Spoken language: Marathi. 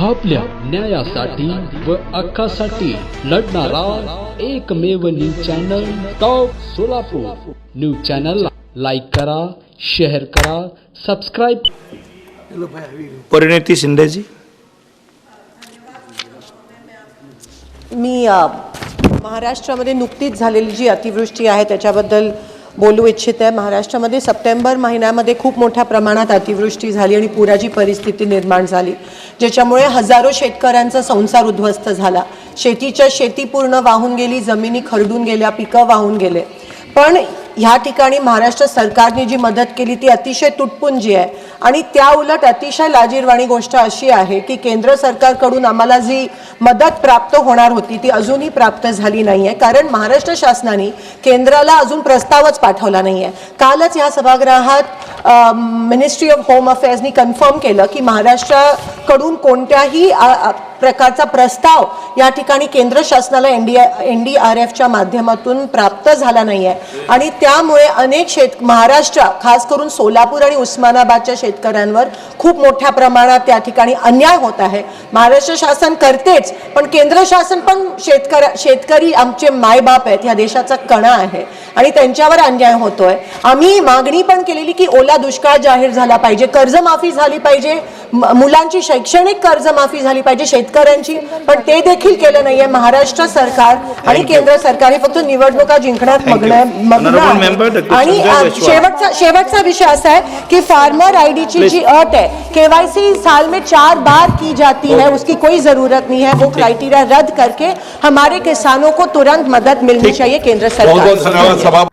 आपल्या न्यायासाठी व हक्कासाठी लढणारा एकमेव news channel top Solapur. News चॅनलला लाईक करा शेअर करा सबस्क्राईब परिणिती शिंदेजी. मी महाराष्ट्रामध्ये नुकतीच झालेली जी अतिवृष्टी आहे त्याच्याबद्दल बोलू इच्छित आहे. महाराष्ट्रामध्ये सप्टेंबर महिन्यामध्ये खूप मोठ्या प्रमाणात अतिवृष्टी झाली आणि पुराची परिस्थिती निर्माण झाली ज्याच्यामुळे हजारो शेतकऱ्यांचा संसार उद्ध्वस्त झाला. शेतीच्या शेती पूर्ण वाहून गेली जमिनी खरडून गेल्या पिकं वाहून गेले. पण ह्या ठिकाणी महाराष्ट्र सरकारने जी मदत केली ती अतिशय तुटपुंजी आहे. आणि त्या उलट अतिशय लाजीरवाणी गोष्ट अशी आहे की केंद्र सरकारकडून आम्हाला जी मदत प्राप्त होणार होती ती अजूनही प्राप्त झाली नाही आहे कारण महाराष्ट्र शासनाने केंद्राला अजून प्रस्तावच पाठवला नाही आहे कालच ह्या सभागृहात मिनिस्ट्री ऑफ होम अफेअर्सनी कन्फर्म केलं की महाराष्ट्राकडून कोणत्याही प्रकारचा प्रस्ताव या ठिकाणी केंद्र शासनाला N D N D R एफच्या माध्यमातून प्राप्त झाला नाही आहे आणि त्यामुळे अनेक शेत महाराष्ट्र खास करून सोलापूर आणि उस्मानाबादच्या शेतकऱ्यांवर खूप मोठ्या प्रमाणात त्या ठिकाणी अन्याय होत आहे. महाराष्ट्र शासन करतेच पण केंद्र शासन पण शेतकऱ्या शेतकरी आमचे मायबाप आहेत ह्या देशाचा कणा आहे आणि त्यांच्यावर अन्याय होतोय. आम्ही मागणी पण केलेली की ओला दुष्काळ जाहीर झाला पाहिजे कर्जमाफी झाली पाहिजे मुलांची शैक्षणिक कर्जमाफी झाली पाहिजे शेतकऱ्यांची पण ते देखील केलं नाहीये. महाराष्ट्र सरकार आणि केंद्र सरकार हे फक्त निवडणुका जिंकण्यात मग्न आहे- आहे. आणि. शेवटचा शेवटचा विषय असा है कि फार्मर आईडी जी अट है केवाईसी साल में चार बार की जाती है उसकी कोई जरूरत नहीं है वो क्राइटेरिया रद्द करके हमारे किसानों को तुरंत मदद मिलनी चाहिए केंद्र सरकार